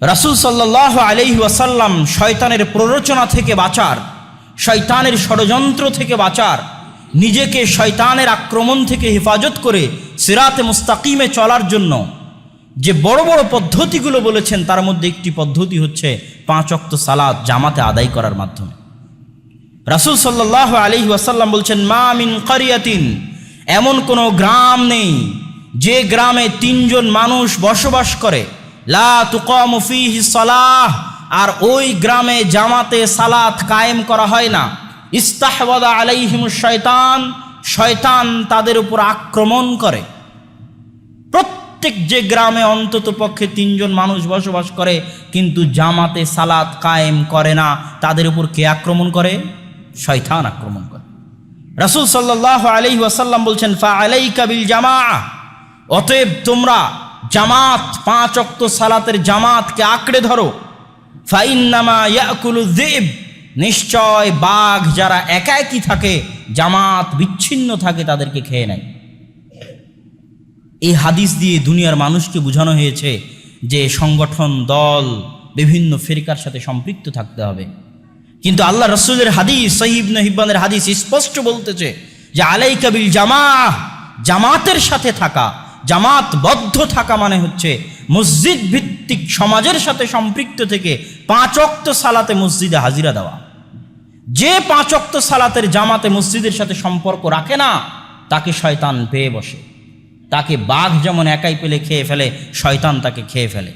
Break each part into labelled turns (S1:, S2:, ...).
S1: রাসুল সাল্লাহ আলহি ওয়াসাল্লাম শয়তানের প্ররোচনা থেকে বাঁচার, শয়তানের ষড়যন্ত্র থেকে বাঁচার, নিজেকে শয়তানের আক্রমণ থেকে হেফাজত করে সিরাতে মুস্তাকিমে চলার জন্য যে বড় বড় পদ্ধতিগুলো বলেছেন, তার মধ্যে একটি পদ্ধতি হচ্ছে পাঁচ অক্ত সালাদ জামাতে আদায় করার মাধ্যমে। রাসুল সাল্লাহ আলি ওয়াসাল্লাম বলছেন, মা মিন কারিয়াতিন, এমন কোনো গ্রাম নেই যে গ্রামে তিনজন মানুষ বসবাস করে লা আর ওই গ্রামে জামাতে সালাত কায়েম করা হয় না। ইস্তাহবাদা আলাইহিম শয়তান শয়তান তাদের উপর আক্রমণ করে। প্রত্যেক যে গ্রামে অন্তত পক্ষে তিনজন মানুষ বসবাস করে, কিন্তু জামাতে সালাত কায়েম করে না, তাদের উপর কে আক্রমণ করে? শয়তান আক্রমণ করে। রাসুল সাল্লাহ আলি ওয়াসাল্লাম বলছেন, ফা আলাই কাবিল জামা অতএব তোমরা জামাত, পাঁচ অক্ত সালাতের জামাতকে আঁকড়ে ধরো। ফাইন্নামা ইয়াকুলু দেব নিশ্চয় বাঘ যারা একা একই থাকে, জামাত বিচ্ছিন্ন থাকে, তাদেরকে খেয়ে নেয়। এই হাদিস দিয়ে দুনিয়ার মানুষকে বোঝানো হয়েছে যে সংগঠন, দল, বিভিন্ন ফেরিকার সাথে সম্পৃক্ত থাকতে হবে। কিন্তু আল্লাহ রসুলের হাদিস সহিব নহিবানের হাদিস স্পষ্ট বলতেছে যে আলাই কাবিল জামা জামাতের সাথে থাকা জামাতবদ্ধ থাকা মানে হচ্ছে মসজিদ ভিত্তিক সমাজের সাথে সম্পৃক্ত থেকে পাঁচ অক্ত সালাতে মসজিদে হাজিরা দেওয়া। যে পাঁচ অক্ত সালাতের জামাতে মসজিদের সাথে সম্পর্ক রাখে না, তাকে শয়তান পেয়ে বসে। তাকে বাঘ যেমন একাই পেলে খেয়ে ফেলে, শয়তান তাকে খেয়ে ফেলে।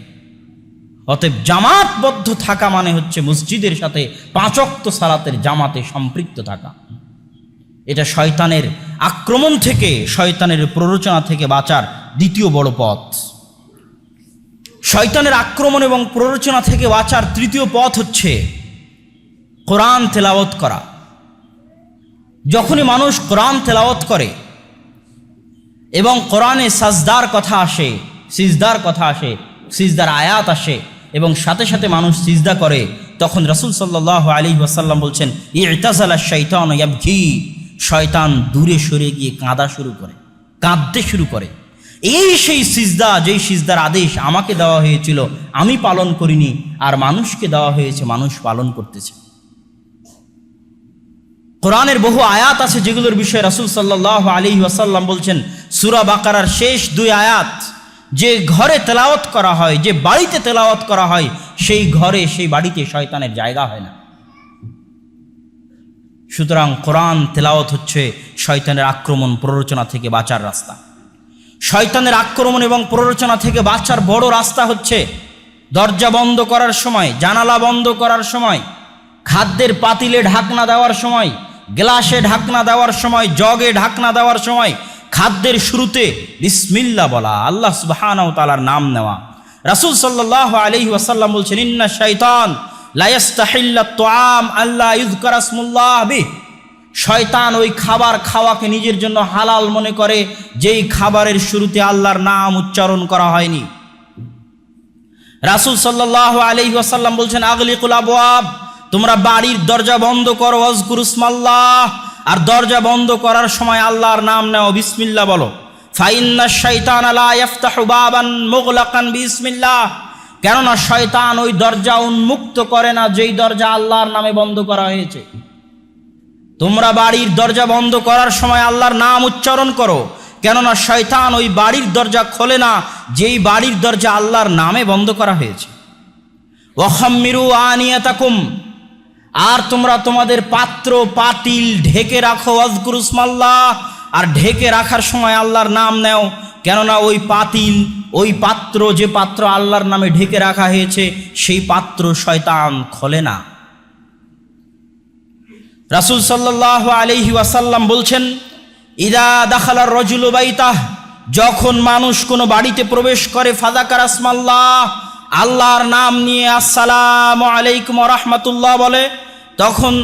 S1: অতএব জামাতবদ্ধ থাকা মানে হচ্ছে মসজিদের সাথে পাঁচক্ত সালাতের জামাতে সম্পৃক্ত থাকা। এটা শয়তানের আক্রমণ থেকে, শয়তানের প্ররোচনা থেকে বাঁচার দ্বিতীয় বড় পথ। শয়তানের আক্রমণ এবং প্ররোচনা থেকে বাঁচার তৃতীয় পথ হচ্ছে কোরআন তেলাওয়াত করা। যখনই মানুষ কোরআন তেলাওয়াত করে এবং কোরআনে সাজদার কথা আসে, সিজদার কথা আসে, সিজদার আয়াত আসে এবং সাথে সাথে মানুষ সিজদা করে, তখন রসুল সাল্লাহ আলী ওয়াসাল্লাম বলছেন ইতাজালা শৈতান ইয়াবঘি শয়তান দূরে সরে গিয়ে কাঁদা শুরু করে, কাঁদতে শুরু করে। এই সেই সিজদা, যেই সিজদার আদেশ আমাকে দেওয়া হয়েছিল, আমি পালন করিনি, আর মানুষকে দেওয়া হয়েছে, মানুষ পালন করতেছে। কোরআনের বহু আয়াত আছে, যেগুলোর বিষয়ে রাসুল সাল্লাহ আলী ওয়াসাল্লাম বলছেন, সুরা বাকারার শেষ দুই আয়াত, যে ঘরে তেলাওয়াত করা হয়, যে বাড়িতে তেলাওয়াত করা হয়, সেই ঘরে, সেই বাড়িতে শয়তানের জায়গা হয় না। সুতরাং কোরআন তেলাওয়াত হচ্ছে শয়তানের আক্রমণ প্ররোচনা থেকে বাঁচার রাস্তা। শয়তানের আক্রমণ এবং প্ররোচনা থেকে বাঁচার বড় রাস্তা হচ্ছে দরজা বন্ধ করার সময়, জানালা বন্ধ করার সময়, খাদ্যের পাতিলে ঢাকনা দেওয়ার সময়, গ্লাসে ঢাকনা দেওয়ার সময়, জগে ঢাকনা দেওয়ার সময়, খাদ্যের শুরুতে বিসমিল্লা বলা, আল্লাহ সুবাহানাও তালার নাম নেওয়া। রাসুল সাল্লাহ আলহি ওয়াসাল্লাম বলছেন, ইন্না শৈতান আল্লাহ শয়তান ওই খাবার খাওয়াকে নিজের জন্য হালাল মনে করে, যেই খাবারের শুরুতে আল্লাহর নাম উচ্চারণ করা হয়নি। রাসুল সাল্লাহ আলহি ওয়াসাল্লাম বলছেন, আগলিকুল আবওয়াব, তোমরা বাড়ির দরজা বন্ধ করো অজগুরুসমাল্লাহ আর দরজা বন্ধ করার সময় আল্লাহর নাম নেও বিসমিল্লা বলো। ফাইন্না শৈতান আলা মুগলাকান বিসমিল্লাহ। কেননা শয়তান ওই দরজা উন্মুক্ত করে না, যেই দরজা আল্লাহর নামে বন্ধ করা হয়েছে। তোমরা বাড়ির দরজা বন্ধ করার সময় আল্লাহর নাম উচ্চারণ করো, কেননা শয়তান ওই বাড়ির দরজা খোলে না, যেই বাড়ির দরজা আল্লাহর নামে বন্ধ করা হয়েছে। ওয়াখাম্মিরু আনিয়াতাকুম, আর তোমরা তোমাদের পাত্র পাতিল ঢেকে রাখো অজগুরুসমাল্লাহ আর ঢেকে রাখার সময় আল্লাহর নাম নেও, কেননা ওই পাতিল ওই পাত্র যে পাত্র আল্লাহর নামে ঢেকে রাখা হয়েছে, সেই পাত্র শয়তান খোলে না। রাসুল সাল্লাহ আলহি ওয়াসাল্লাম বলছেন, ইদা দাখালার রজুল বাইতাহ যখন মানুষ কোনো বাড়িতে প্রবেশ করে ফাদাকার আসমাল্লাহ, আল্লাহর নাম নিয়ে আসসালাম আলাইকুম রহমতুল্লাহ বলে, তখন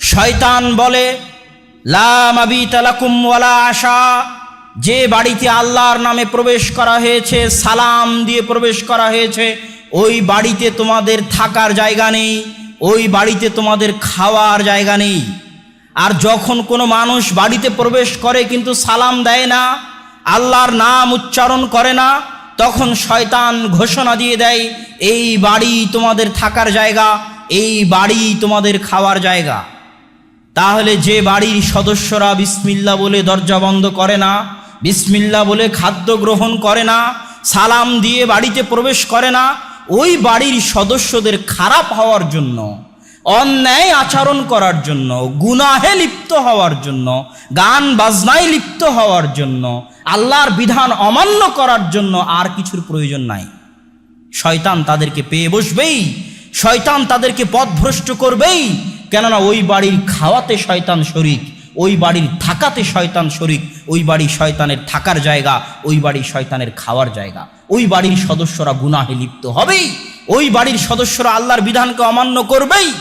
S1: শয়তান বলে লাম আবি তালাকুম ওয়ালা আশা। যে বাড়িতে আল্লাহর নামে প্রবেশ করা হয়েছে, সালাম দিয়ে প্রবেশ করা হয়েছে, ওই বাড়িতে তোমাদের থাকার জায়গা নেই, ওই বাড়িতে তোমাদের খাওয়ার জায়গা নেই। আর যখন কোনো মানুষ বাড়িতে প্রবেশ করে কিন্তু সালাম দেয় না, আল্লাহর নাম উচ্চারণ করে না, তখন শয়তান ঘোষণা দিয়ে দেয়, এই বাড়ি তোমাদের থাকার জায়গা, এই বাড়ি তোমাদের খাওয়ার জায়গা। তাহলে যে বাড়ির সদস্যরা বিসমিল্লা বলে দরজা বন্ধ করে না বিসমিল্লা বলে খাদ্য গ্রহণ করে না, সালাম দিয়ে বাড়িতে প্রবেশ করে না, ওই বাড়ির সদস্যদের খারাপ হওয়ার জন্য, অন্যায় আচরণ করার জন্য, গুনাহে লিপ্ত হওয়ার জন্য, গান বাজনায় লিপ্ত হওয়ার জন্য, আল্লাহর বিধান অমান্য করার জন্য আর কিছুর প্রয়োজন নাই। শয়তান তাদেরকে পেয়ে বসবেই, শয়তান তাদেরকে পথভ্রষ্ট করবেই, কেননা ওই বাড়ির খাওয়াতে শয়তান শরিক। ওই বাড়ির থাকাতে শয়তান শরিক, ওই বাড়ি শয়তানের থাকার জায়গা, ওই বাড়ি শয়তানের খাওয়ার জায়গা। ওই বাড়ির সদস্যরা গুনাহে লিপ্ত হবেই, ওই বাড়ির সদস্যরা আল্লাহর বিধানকে অমান্য করবেই।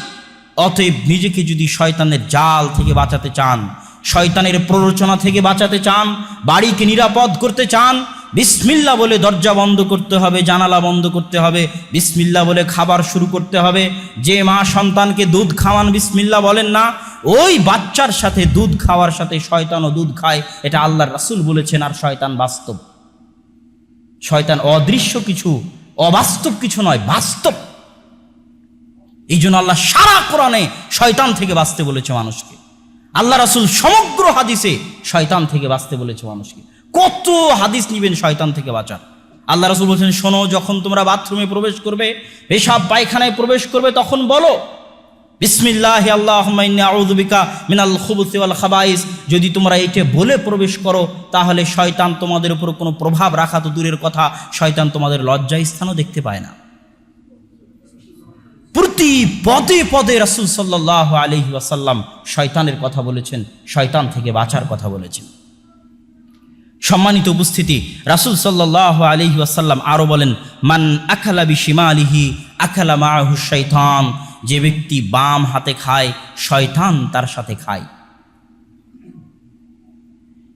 S1: অতএব নিজেকে যদি শয়তানের জাল থেকে বাঁচাতে চান, শয়তানের প্ররোচনা থেকে বাঁচাতে চান, বাড়িকে নিরাপদ করতে চান বিসমিল্লা বলে দরজা বন্ধ করতে হবে, জানালা বন্ধ করতে হবে, বিসমিল্লা বলে খাবার শুরু করতে হবে। যে মা সন্তানকে দুধ খাওয়ান, বিসমিল্লা বলেন না, ওই বাচ্চার সাথে দুধ খাওয়ার সাথে শয়তানও দুধ খায়, এটা আল্লাহর রাসুল বলেছেন, আর শয়তান বাস্তব। শয়তান অদৃশ্য কিছু, অবাস্তব কিছু নয়, বাস্তব। এই জন্য আল্লাহ সারা কোরআনে শয়তান থেকে বাঁচতে বলেছে মানুষকে। আল্লাহ রাসূল সমগ্র হাদিসে শয়তান থেকে বাঁচতে বলেছে মানুষকে। কত হাদিস নিবেন শয়তান থেকে বাঁচার। আল্লাহ রসুল বলছেন, শোনো, যখন তোমরা বাথরুমে প্রবেশ করবে, পেশাব পায়খানায় প্রবেশ করবে, তখন বলো, বিসমিল্লাহ আল্লাহ আউযুবিকা মিনাল খুবুসি ওয়াল খাবাইস। যদি তোমরা এইটা বলে প্রবেশ করো, তাহলে শয়তান তোমাদের উপর কোনো প্রভাব রাখা তো দূরের কথা, শয়তান তোমাদের লজ্জা স্থানও দেখতে পায় না। প্রতি পদে পদে রাসূল সাল্লাহ আলহি ওয়াসাল্লাম শয়তানের কথা বলেছেন, শয়তান থেকে বাঁচার কথা বলেছেন। সম্মানিত উপস্থিতি, রাসূল সাল্লাহ আলহি ওয়াসাল্লাম আরও বলেন, মান আখালা বিসীমা আলিহি আখালা মাহু শৈতান যে ব্যক্তি বাম হাতে খায়, শয়তান তার সাথে খায়।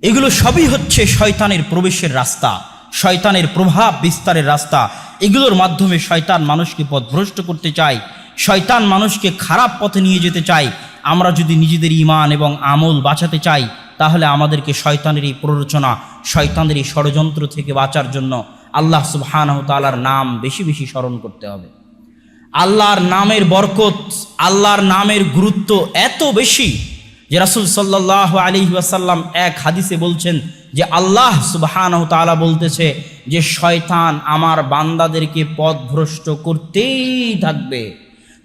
S1: এগুলো সবই হচ্ছে শয়তানের প্রবেশের রাস্তা, শয়তানের প্রভাব বিস্তারের রাস্তা। এগুলোর মাধ্যমে শয়তান মানুষকে পথভ্রষ্ট করতে চায়, শয়তান মানুষকে খারাপ পথে নিয়ে যেতে চায়। আমরা যদি নিজেদের ইমান এবং আমল বাঁচাতে চাই তাহলে আমাদেরকে শয়তানের এই প্ররোচনা শয়তানের এই ষড়যন্ত্র থেকে বাঁচার জন্য আল্লাহ সুবহানাহু তাআলার নাম বেশি বেশি স্মরণ করতে হবে। আল্লাহর নামের বরকত, আল্লাহর নামের গুরুত্ব এত বেশি যে রাসুল সাল্লাহ আলী ওয়াসাল্লাম এক হাদিসে বলছেন যে আল্লাহ সুবাহানহ তাআলা বলতেছে যে শয়তান আমার বান্দাদেরকে পথভ্রষ্ট করতেই থাকবে,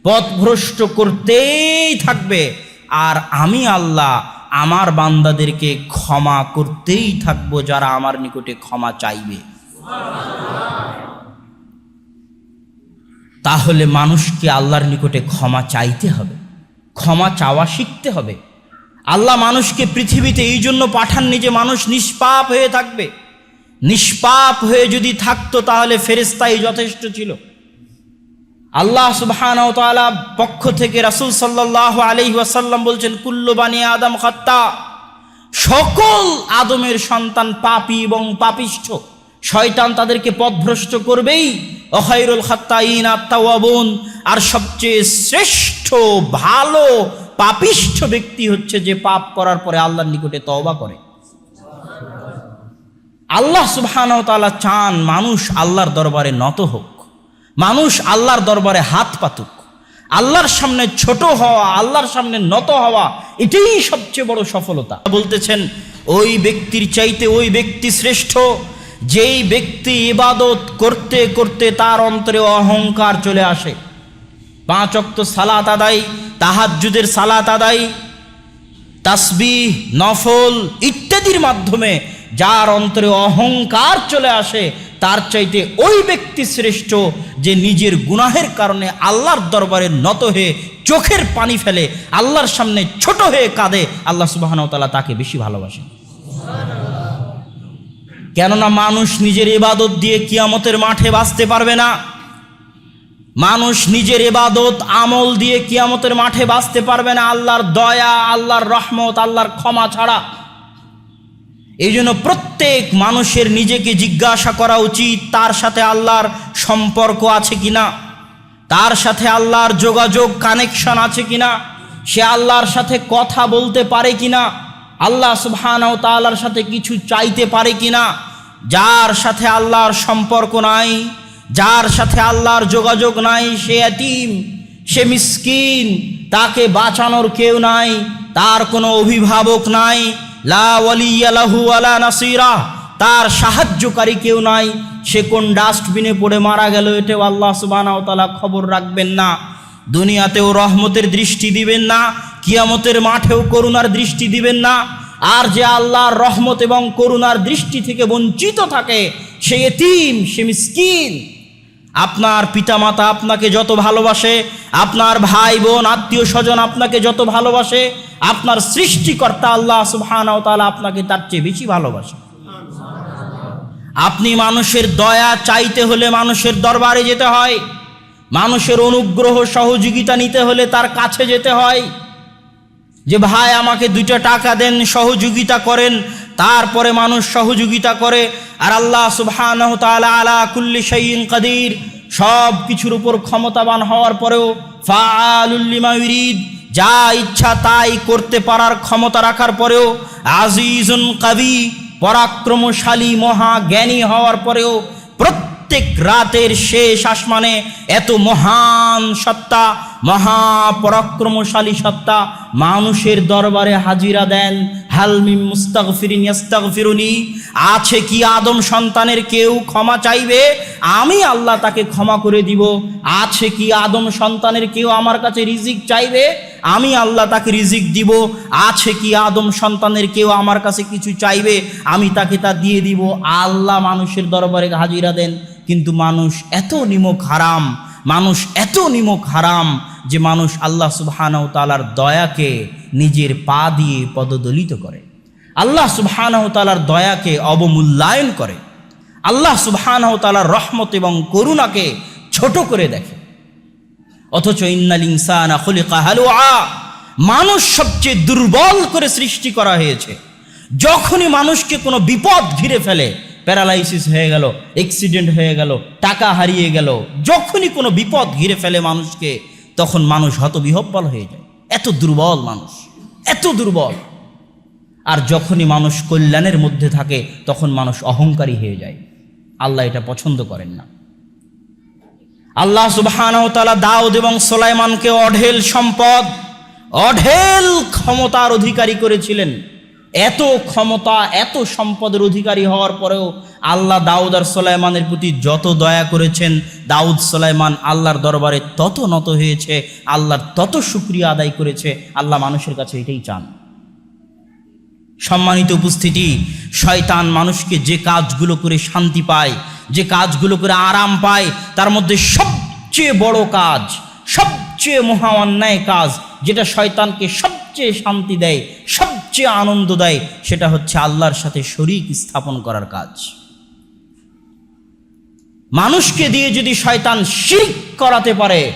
S1: পথভ্রষ্ট করতেই থাকবে। আর আমি আল্লাহ আমার বান্দাদেরকে ক্ষমা করতেই থাকব যারা আমার নিকটে ক্ষমা চাইবে। তাহলে মানুষকে আল্লাহর নিকটে ক্ষমা চাইতে হবে। ক্ষমা চাওয়া শিখতে হবে। আল্লাহ মানুষকে পৃথিবীতে এই জন্য পাঠাননি যে মানুষ নিষ্পাপ হয়ে থাকবে। নিষ্পাপ হয়ে যদি থাকতো তাহলে ফেরেস্তাই যথেষ্ট ছিল। আল্লাহ সুবহান পক্ষ থেকে রাসূল সাল্লাহ আলহি ওয়াসাল্লাম বলছেন কুল্লুবানী আদম খত্তা। সকল আদমের সন্তান পাপী এবং পাপিষ্ঠ। শয়তান তাদেরকে পথভ্রষ্ট করবেই। অখাইরুল খাত্তাইন আত্মাওয়াবুন আর সবচেয়ে শ্রেষ্ঠ, ভালো, পাপিষ্ঠ ব্যক্তি হচ্ছে যে পাপ করার পরে আল্লাহর নিকটে তওবা করে। আল্লাহ সুবহান চান মানুষ আল্লাহর দরবারে নত হোক। মানুষ আল্লাহর দরবারে হাত পাতুক। আল্লাহর সামনে ছোট হওয়া, আল্লাহর সামনে নত হওয়া, এটাই সবচেয়ে বড় সফলতা। বলতেছেন, ওই ব্যক্তির চাইতে ওই ব্যক্তি শ্রেষ্ঠ। যেই ব্যক্তি ইবাদত করতে করতে তার অন্তরে অহংকার চলে আসে। পাঁচ অক্ত সালাত আদায়, তাহাজ্জুদের সালাত আদায়, তাসবিহ, নফল ইত্যাদির মাধ্যমে যার অন্তরে অহংকার চলে আসে তার চাইতে ওই ব্যক্তি শ্রেষ্ঠ যে নিজের গুনাহের কারণে আল্লাহর দরবারে নত হয়ে চোখের পানি ফেলে, আল্লাহর সামনে ছোট হয়ে কাঁদে, আল্লাহ সুবাহনতালা তাকে বেশি ভালোবাসে কেননা মানুষ নিজের ইবাদত দিয়ে কিয়ামতের মাঠে বাঁচতে পারবে না। মানুষ নিজের এবাদত আমল দিয়ে কিয়ামতের মাঠে বাঁচতে পারবে না। আল্লাহর দয়া, আল্লাহর রহমত, আল্লাহর ক্ষমা ছাড়া এই জন্য প্রত্যেক মানুষের নিজেকে জিজ্ঞাসা করা উচিত, তার সাথে আল্লাহর সম্পর্ক আছে কি না তার সাথে আল্লাহর যোগাযোগ কানেকশন আছে কি না সে আল্লাহর সাথে কথা বলতে পারে কি না আল্লাহ সুবহানাহু তাআলার সাথে কিছু চাইতে পারে কি না যার সাথে আল্লাহর সম্পর্ক নাই, যার সাথে আল্লাহর যোগাযোগ নাই, সে এতিম, সে মিসকিন, তাকে বাঁচানোর কেউ নাই, তার কোনো অভিভাবক নাই। লা তার সাহায্যকারী কেউ নাই। সে কোন ডাস্টবিনে পড়ে মারা গেল এটাও আল্লাহ সুবহানাহু ওয়া তাআলা খবর রাখবেন না। দুনিয়াতেও রহমতের দৃষ্টি দিবেন না। কিয়ামতের মাঠেও করুণার দৃষ্টি দিবেন না। আর যে আল্লাহর রহমত এবং করুণার দৃষ্টি থেকে বঞ্চিত থাকে, সে এতিম, সে মিসকিন। আপনার পিতামাতা আপনাকে যত ভালোবাসে, আপনার ভাই বোন, আত্মীয় স্বজন আপনাকে যত ভালোবাসে, আপনার সৃষ্টিকর্তা আল্লাহ সুবহানাহু ওয়া তাআলা আপনাকে তার চেয়ে বেশি ভালোবাসে। আপনি মানুষের দয়া চাইতে হলে মানুষের দরবারে যেতে হয়, মানুষের অনুগ্রহ সহযোগিতা নিতে হলে তার কাছে যেতে হয়। যে ভাই আমাকে দুইটা টাকা দেন, সহযোগিতা করেন তারপরে মানুষ সহযোগিতা করে, আর আল্লাহ সুবহানাহু তাআলা আলা কুল্লি শাইইন কাদির। সব কিছুর উপর ক্ষমতাবান হওয়ার পরেও ফাআলুল লিমা যা ইচ্ছা তাই করতে পারার ক্ষমতা রাখার পরেও আজিজুন কবি, পরাক্রমশালী মহা জ্ঞানী হওয়ার পরেও প্রত্যেক রাতের শেষ আসমানে এত মহান সত্তা মহাপরাক্রমশালী সত্তা মানুষের দরবারে হাজিরা দেন। হালমিম মুস্তাগফিরিন ইয়াস্তাগফিরুনি। আছে কি আদম সন্তানের কেউ ক্ষমা চাইবে? আমি আল্লাহ তাকে ক্ষমা করে দিব। আছে কি আদম সন্তানের কেউ আমার কাছে রিজিক চাইবে? আমি আল্লাহ তাকে রিজিক দিব। আছে কি আদম সন্তানের কেউ আমার কাছে কিছু চাইবে? আমি তাকে তা দিয়ে দিব। আল্লাহ মানুষের দরবারে হাজিরা দেন। কিন্তু মানুষ এত নিমক হারাম। মানুষ এত নিমক হারাম যে মানুষ আল্লাহ সুবহানাহু তালার দয়াকে নিজের পা দিয়ে পদদলিত করে। আল্লাহ সুবহানাহু তালার দয়াকে অবমূল্যায়ন করে। আল্লাহ সুবহানাহু তালার রহমত এবং করুণাকে ছোট করে দেখে। অথচ ইন্নাল ইনসানা খুলিকা হালুআ মানুষ সবচেয়ে দুর্বল করে সৃষ্টি করা হয়েছে। যখনই মানুষকে কোনো বিপদ ঘিরে ফেলে প্যারালাইসিস হয়ে গেল অ্যাক্সিডেন্ট হয়ে গেল, টাকা হারিয়ে গেল, যখনই কোনো বিপদ ঘিরে ফেলে মানুষকে, তখন মানুষ হতবিহব্বল হয়ে যায়। এত দুর্বল মানুষ, এত দুর্বল। আর যখনই মানুষ কল্যাণের মধ্যে থাকে, তখন মানুষ অহংকারী হয়ে যায়। আল্লাহ এটা পছন্দ করেন না। আল্লাহ তাআলা দাউদ এবং সোলাইমানকে অঢেল সম্পদ, অঢেল ক্ষমতার অধিকারী করেছিলেন। এত ক্ষমতা, এত সম্পদের অধিকারী হওয়ার পরেও আল্লাহ দাউদ আর সোলাইমানের প্রতি যত দয়া করেছেন, দাউদ, সোলাইমান আল্লাহর দরবারে তত নত হয়েছে, আল্লাহর তত শুক্রিয়া আদায় করেছে, আল্লাহ মানুষের কাছে এটাই চান। সম্মানিত উপস্থিতি, শয়তান মানুষকে যে কাজগুলো করে শান্তি পায়, যে কাজগুলো করে আরাম পায়, তার মধ্যে সবচেয়ে বড় কাজ, সবচেয়ে মহা অন্যায় কাজ, যেটা শয়তানকে সবচেয়ে শান্তি দেয়, সবচেয়ে আনন্দ দেয়, সেটা হচ্ছে আল্লাহর সাথে শরিক স্থাপন করার কাজ। মানুষকে দিয়ে যদি শয়তান শিরিক করাতে পারে,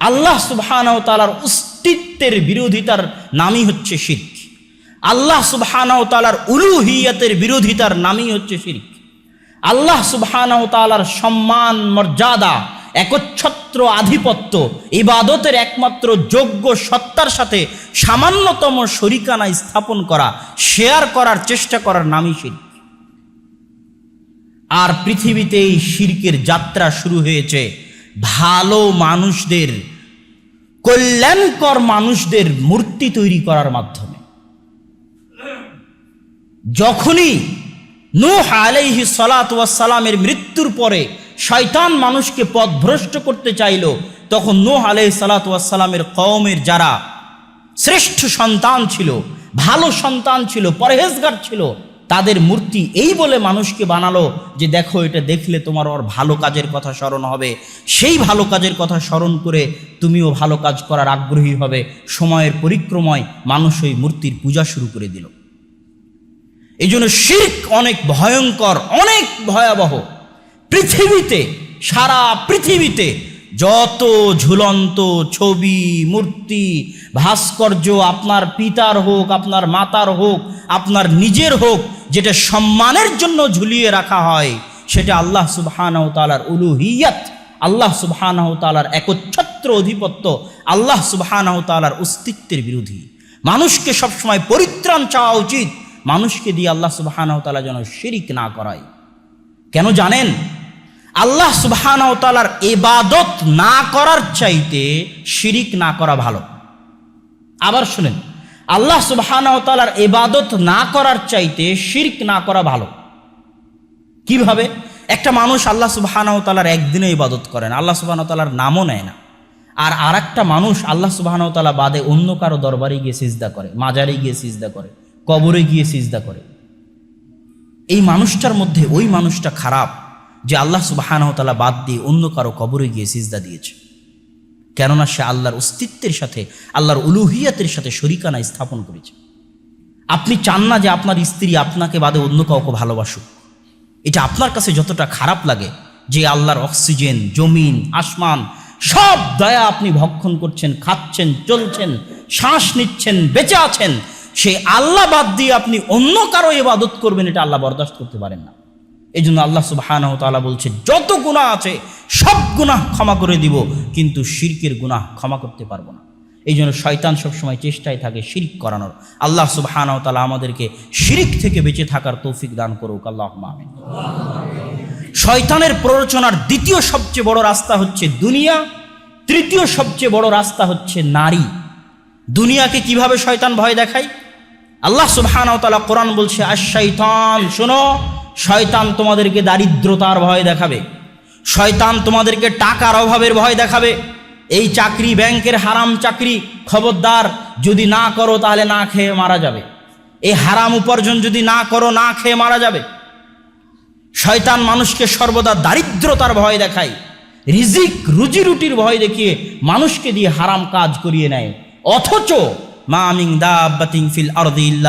S1: আল্লাহ সুবহানাহু তাআলার অস্তিত্বের বিরোধিতার নামই হচ্ছে শিরক। আল্লাহ সুবহানাহু তাআলার উলুহিয়াতের বিরোধিতার নামই হচ্ছে শিরক। আল্লাহ সুবহানাহু তাআলার সম্মান, মর্যাদা একচ্ছত্র আধিপত্য, ইবাদতের একমাত্র যোগ্য সত্তার সাথে সামান্যতম শরিকানা স্থাপন করা, শেয়ার করার চেষ্টা করার নামই শিরক আর পৃথিবীতে এই শিরকের যাত্রা শুরু হয়েছে। ভালো মানুষদের, কল্যাণকর মানুষদের মূর্তি তৈরি করার মাধ্যমে। যখনই নূহ আলাইহি সালামের মৃত্যুর পরে শয়তান মানুষকে পথভ্রষ্ট করতে চাইল, তখন নূহ আলাইহি সালামের কওমের যারা শ্রেষ্ঠ সন্তান ছিল, ভালো সন্তান ছিল, পরহেজগার ছিল, তাদের মূর্তি এই বলে মানুষকে বানালো যে দেখো এটা দেখলে তোমার ওর ভালো কাজের কথা স্মরণ হবে। সেই ভালো কাজের কথা স্মরণ করে তুমিও ভালো কাজ করার আগ্রহী হবে। সময়ের পরিক্রমায় মানুষ ওই মূর্তির পূজা শুরু করে দিল। এই জন্য শির্ক অনেক ভয়ঙ্কর, অনেক ভয়াবহ। পৃথিবীতে, সারা পৃথিবীতে যত ঝুলন্ত ছবি, মূর্তি, ভাস্কর্য আপনার পিতার হোক, আপনার মাতার হোক, আপনার নিজের হোক, যেটা সম্মানের জন্য ঝুলিয়ে রাখা হয়, সেটা আল্লাহ সুবহানাহু তাআলার উলুহিয়াত, আল্লাহ সুবহানাহু তাআলার একচ্ছত্র অধিপত্য আল্লাহ সুবহানাহু তাআলার অস্তিত্বের বিরোধী। মানুষকে সবসময় পরিত্রাণ চাওয়া উচিত, মানুষকে দিয়ে আল্লাহ সুবহানাহু তাআলা যেন শিরিক না করায়। কেন জানেন? আল্লাহ তাআলার ইবাদত না করার চাইতে শিরিক না করা ভালো। আবার শুনেন, আল্লাহ তাআলার ইবাদত না করার চাইতে শিরিক না করা ভালো। কীভাবে? একটা মানুষ আল্লাহ তাআলার একদিনে ইবাদত করেন আল্লাহ সুবহানাহু ওয়া তাআলার নামও নেয় না। আর আরেকটা মানুষ আল্লাহ তাআলা বাদে অন্য কারও দরবারে গিয়ে সিজদা করে, মাজারে গিয়ে সিজদা করে, কবরে গিয়ে সিজদা করে। এই মানুষটার মধ্যে ওই মানুষটা খারাপ। যে আল্লাহ সুবহানাহু ওয়া তাআলা বাদ দিয়ে অন্য কারও কবরে গিয়ে সিজদা দিয়েছে। কেননা সে আল্লাহর অস্তিত্বের সাথে, আল্লাহর উলুহিয়াতের সাথে শরিকানা স্থাপন করেছে। আপনি চান না যে আপনার স্ত্রী আপনাকে বাদে অন্য কাউকে ভালোবাসুক। এটা আপনার কাছে যতটা খারাপ লাগে, যে আল্লাহর অক্সিজেন, জমিন, আসমান, সব দয়া আপনি ভক্ষণ করছেন, খাচ্ছেন, চলছেন, শ্বাস নিচ্ছেন, বেঁচে আছেন সেই আল্লাহ বাদ দিয়ে আপনি অন্য কারও ইবাদত করবেন, এটা আল্লাহ বরদাস্ত করতে পারেন না। এই জন্য আল্লাহ তাআলা বলছে, যত গুনাহ আছে, সব গুনাহ ক্ষমা করে দিব, কিন্তু শিরকের গুনাহ ক্ষমা করতে পারব না। এই জন্য শয়তান সবসময় চেষ্টায় থাকে শিরিক করানোর। আল্লাহ তাআলা আমাদেরকে শিরিক থেকে বেঁচে থাকার তৌফিক দান করুক। আল্লাহ আমিন। শয়তানের প্ররোচনার দ্বিতীয় সবচেয়ে বড় রাস্তা হচ্ছে দুনিয়া, তৃতীয় সবচেয়ে বড় রাস্তা হচ্ছে নারী। দুনিয়াকে কীভাবে শয়তান ভয় দেখায়? আল্লাহ তাআলা কোরআন বলছে, আশ-শাইতান, শোনো শয়তান তোমাদেরকে দারিদ্রতার ভয় দেখাবে। শয়তান তোমাদেরকে টাকার অভাবের ভয় দেখাবে। এই চাকরি ব্যাংকের হারাম চাকরি খবরদার যদি না করো তাহলে না খেয়ে মারা যাবে। এই হারাম উপার্জন যদি না করো, না খেয়ে মারা যাবে। শয়তান মানুষকে সর্বদা দারিদ্রতার ভয় দেখায়। রিজিক, রুজি রুটির ভয় দেখিয়ে মানুষকে দিয়ে হারাম কাজ করিয়ে নেয়। অথচ আরদি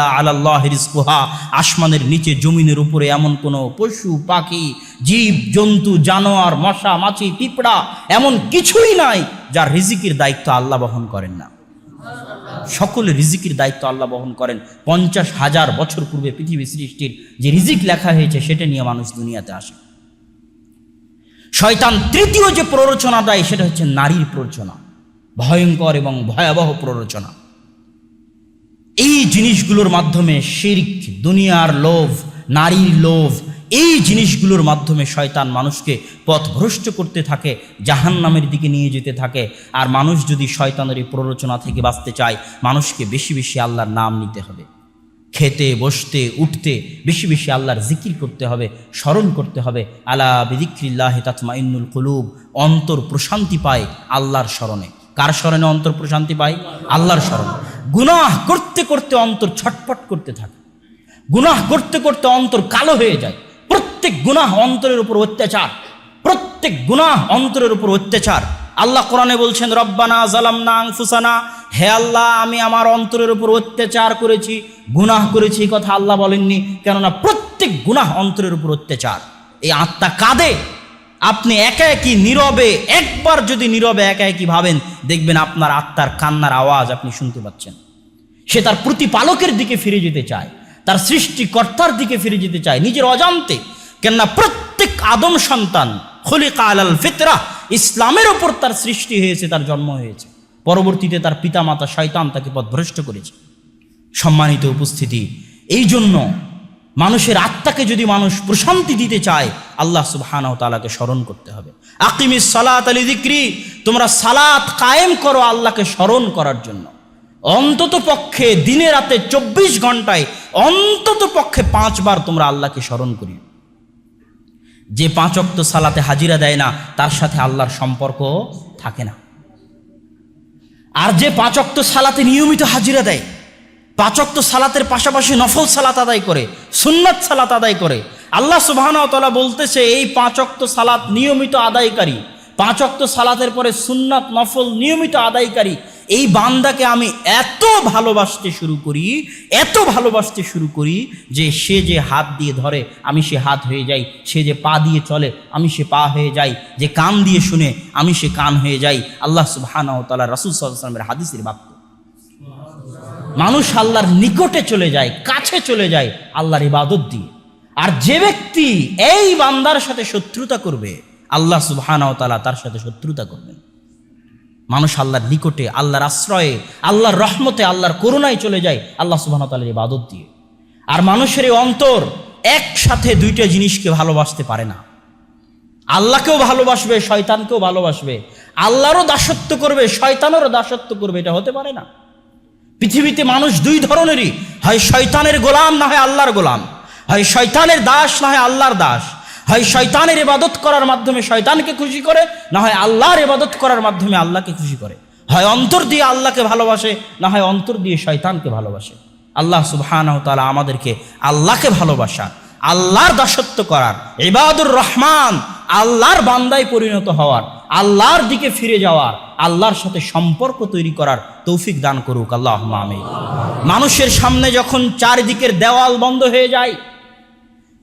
S1: আসমানের নিচে জমিনের উপরে এমন কোনো পশু, পাখি, জীব, জন্তু, জানোয়ার, মশা, মাছি, পিঁপড়া এমন কিছুই নাই যার রিজিকের দায়িত্ব আল্লাহ বহন করেন না। সকলে রিজিকের দায়িত্ব আল্লাহ বহন করেন। পঞ্চাশ হাজার বছর পূর্বে পৃথিবী সৃষ্টির যে রিজিক লেখা হয়েছে, সেটা নিয়ে মানুষ দুনিয়াতে আসে। শয়তান তৃতীয় যে প্ররোচনা দেয়, সেটা হচ্ছে নারীর প্ররোচনা। ভয়ঙ্কর এবং ভয়াবহ প্ররোচনা। এই জিনিসগুলোর মাধ্যমে শির্ক, দুনিয়ার লোভ, নারীর লোভ, এই জিনিসগুলোর মাধ্যমে শয়তান মানুষকে পথভ্রষ্ট করতে থাকে জাহান নামের দিকে নিয়ে যেতে থাকে। আর মানুষ যদি শয়তানের এই প্ররোচনা থেকে বাঁচতে চায়, মানুষকে বেশি বেশি আল্লাহর নাম নিতে হবে। খেতে, বসতে, উঠতে, বেশি বেশি আল্লাহর জিকির করতে হবে, স্মরণ করতে হবে। আলা বিদিক্রিল্লাহ তাতমাইনুল কুলুব, অন্তর প্রশান্তি পায় আল্লাহর স্মরণে। কার স্মরণে অন্তর প্রশান্তি পায়? আল্লাহর স্মরণে। গুনাহ করতে করতে অন্তর ছটফট করতে থাকে। গুনাহ করতে করতে অন্তর কালো হয়ে যায়। প্রত্যেক গুনাহ অন্তরের উপর অত্যাচার। প্রত্যেক গুনাহ অন্তরের উপর অত্যাচার। আল্লাহ কোরআনে বলছেন, রব্বানা জালামনা আংফুসানা হে আল্লাহ, আমি আমার অন্তরের উপর অত্যাচার করেছি, গুনাহ করেছি কথা আল্লাহ বলেননি। কেননা প্রত্যেক গুনাহ অন্তরের উপর অত্যাচার। এই আত্মা কাঁদে। আপনি একা একই নীরবে, একবার যদি নীরবে একা একই ভাবেন, দেখবেন আপনার আত্মার কান্নার আওয়াজ আপনি শুনতে পাচ্ছেন। সে তার প্রতিপালকের দিকে ফিরে যেতে চায়, তার সৃষ্টিকর্তার দিকে ফিরে যেতে চায়, নিজের অজান্তে। কেননা প্রত্যেক আদম সন্তান, খলিকা আলাল ফিতরা, ইসলামের ওপর তার সৃষ্টি হয়েছে, তার জন্ম হয়েছে। পরবর্তীতে তার পিতামাতা শয়তান তাকে পথভ্রষ্ট করেছে। সম্মানিত উপস্থিতি এই জন্য মানুষের আত্মাকে যদি মানুষ প্রশান্তি দিতে চায়, আল্লাহ সুবহানাহু তাআলাকে স্মরণ করতে হবে। আকিমিস সালাত আলি দিক্রি তোমরা সালাত কায়েম করো আল্লাহকে স্মরণ করার জন্য। অন্তত পক্ষে দিনে রাতে চব্বিশ ঘন্টায় অন্তত পক্ষে পাঁচবার তোমরা আল্লাহকে স্মরণ করি যে পাঁচ অক্ত সালাতে হাজিরা দেয় না, তার সাথে আল্লাহর সম্পর্ক থাকে না। আর যে পাঁচ অক্ত সালাতে নিয়মিত হাজিরা দেয় পাঁচ অক্ত সালাতের পাশাপাশি নফল সালাত আদায় করে, সুন্নাত সালাত আদায় করে। আল্লাহ সুবাহানতলা বলতেছে, এই পাঁচ অক্ত সালাত নিয়মিত আদায়কারী পাঁচ অক্ত সালাতের পরে সুন্নাত, নফল নিয়মিত আদায়কারী, এই বান্দাকে আমি এত ভালোবাসতে শুরু করি, এত ভালোবাসতে শুরু করি যে সে যে হাত দিয়ে ধরে, আমি সে হাত হয়ে যাই, সে যে পা দিয়ে চলে, আমি সে পা হয়ে যাই, যে কান দিয়ে শুনে, আমি সে কান হয়ে যাই। আল্লাহ সুবাহানাও তালা রাসুল সাল্লামের হাদিসের বাক্য মানুষ আল্লাহর নিকটে চলে যায়, কাছে চলে যায় আল্লাহর ইবাদত দিয়ে। আর যে ব্যক্তি এই বান্দার সাথে শত্রুতা করবে, আল্লাহ সুবহানাহু তাআলা তার সাথে শত্রুতা করবেন। মানুষ আল্লাহর নিকটে, আল্লাহর আশ্রয়ে, আল্লাহর রহমতে, আল্লাহর করুণায় চলে যায় আল্লাহ তাআলার ইবাদত দিয়ে। আর মানুষের এই অন্তর একসাথে দুইটা জিনিসকে ভালোবাসতে পারে না। আল্লাহকেও ভালোবাসবে, শয়তানকেও ভালোবাসবে। আল্লাহরও দাসত্ব করবে, শয়তানেরও দাসত্ব করবে, এটা হতে পারে না। পৃথিবীতে মানুষ দুই ধরনেরই। হয় শয়তানের গোলাম না হয় আল্লাহর গোলাম। হয় শয়তানের দাস না হয় আল্লাহর দাস। হয় শয়তানের ইবাদত করার মাধ্যমে শয়তানকে খুশি করে, না হয় আল্লাহর ইবাদত করার মাধ্যমে আল্লাহকে খুশি করে। হয় অন্তর দিয়ে আল্লাহকে ভালোবাসে, না হয় অন্তর দিয়ে শয়তানকে ভালোবাসে। আল্লাহ সুবহানাহু তাআলা আমাদেরকে আল্লাহকে ভালোবাসা আল্লাহর দাসত্ব করার, ইবাদুর রহমান, আল্লাহর বান্দায় পরিণত হওয়ার আল্লাহর দিকে ফিরে যাওয়ার, আল্লাহর সাথে সম্পর্ক তৈরি করার তৌফিক দান করুক আল্লাহ আমি মানুষের সামনে যখন চারিদিকের দেওয়াল বন্ধ হয়ে যায়,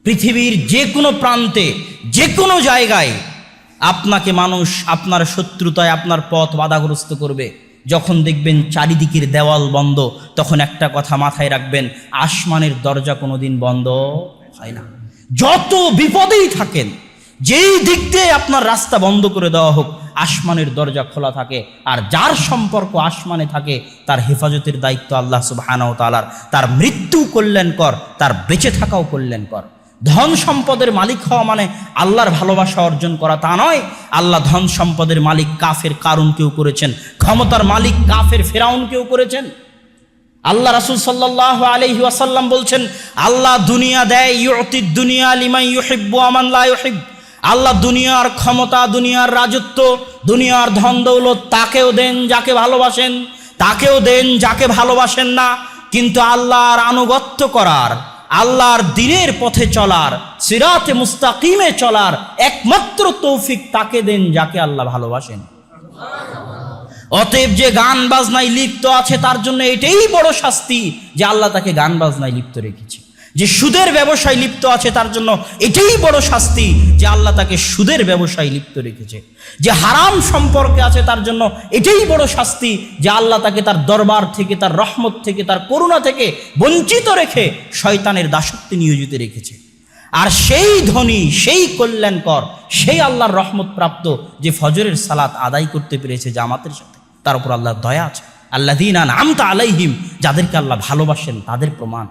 S1: পৃথিবীর যে কোনো প্রান্তে যে কোনো জায়গায় আপনাকে মানুষ আপনার শত্রুতায় আপনার পথ বাধাগ্রস্ত করবে। যখন দেখবেন চারিদিকের দেওয়াল বন্ধ, তখন একটা কথা মাথায় রাখবেন, আসমানের দরজা কোনোদিন বন্ধ হয় না। যত বিপদেই থাকেন যেই দিক দিয়ে আপনার রাস্তা বন্ধ করে দেওয়া হোক, আসমানের দরজা খোলা থাকে, আর যার সম্পর্ক আসমানে থাকে, তার হেফাজতের দায়িত্ব আল্লাহ সুবহানাহু তাআলার। তার মৃত্যু কল্যাণকর, তার বেঁচে থাকাও কল্যাণকর। ধন সম্পদের মালিক হওয়া মানে আল্লাহর ভালোবাসা অর্জন করা তা নয়। আল্লাহ ধন সম্পদের মালিক কাফের কারুন কেউ করেছেন, ক্ষমতার মালিক কাফের ফেরাউন কেউ করেছেন। আল্লাহ রাসূল সাল্লাল্লাহু আলাইহি ওয়াসাল্লাম বলছেন, আল্লাহ দুনিয়া দেয় ইউতি দুনিয়া লিমাই ইউহিব্বু আমান লা ইউহিব আল্লাহ দুনিয়ার ক্ষমতা, দুনিয়ার রাজত্ব, দুনিয়ার ধন দৌলত তাকেও দেন যাকে ভালোবাসেন, তাকেও দেন যাকে ভালোবাসেন না। কিন্তু আল্লাহর আনুগত্য করার, আল্লাহর দিনের পথে চলার, সিরাতে মুস্তাকিমে চলার একমাত্র তৌফিক তাকে দেন যাকে আল্লাহ ভালোবাসেন। অতএব যে গান বাজনায় লিপ্ত আছে তার জন্য এটাই বড় শাস্তি যে আল্লাহ তাকে গান বাজনায় লিপ্ত রেখেছে। যে সুদের ব্যবসায় লিপ্ত আছে, তার জন্য এটাই বড় শাস্তি যে আল্লাহ তাকে সুদের ব্যবসায় লিপ্ত রেখেছে। যে হারাম সম্পর্কে আছে, তার জন্য এটাই বড় শাস্তি যে আল্লাহ তাকে তার দরবার থেকে, তার রহমত থেকে, তার করুণা থেকে বঞ্চিত রেখে শয়তানের দাসত্বে নিয়োজিত রেখেছে। আর সেই ধনী, সেই কল্যাণকর, সেই আল্লাহর রহমত প্রাপ্ত যে ফজরের সালাত আদায় করতে পেরেছে জামাতের সাথে, তার উপর আল্লাহর দয়া আছে। আল্লাহ দিন আমতা আলাইহিম, যাদেরকে আল্লাহ ভালোবাসেন, তাদের প্রমাণ।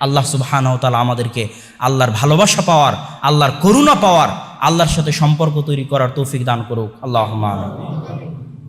S1: আল্লাহ সুবহানাহু তালা আমাদেরকে আল্লাহর ভালোবাসা পাওয়ার, আল্লাহর করুণা পাওয়ার, আল্লাহর সাথে সম্পর্ক তৈরি করার তৌফিক দান করুক। আল্লাহ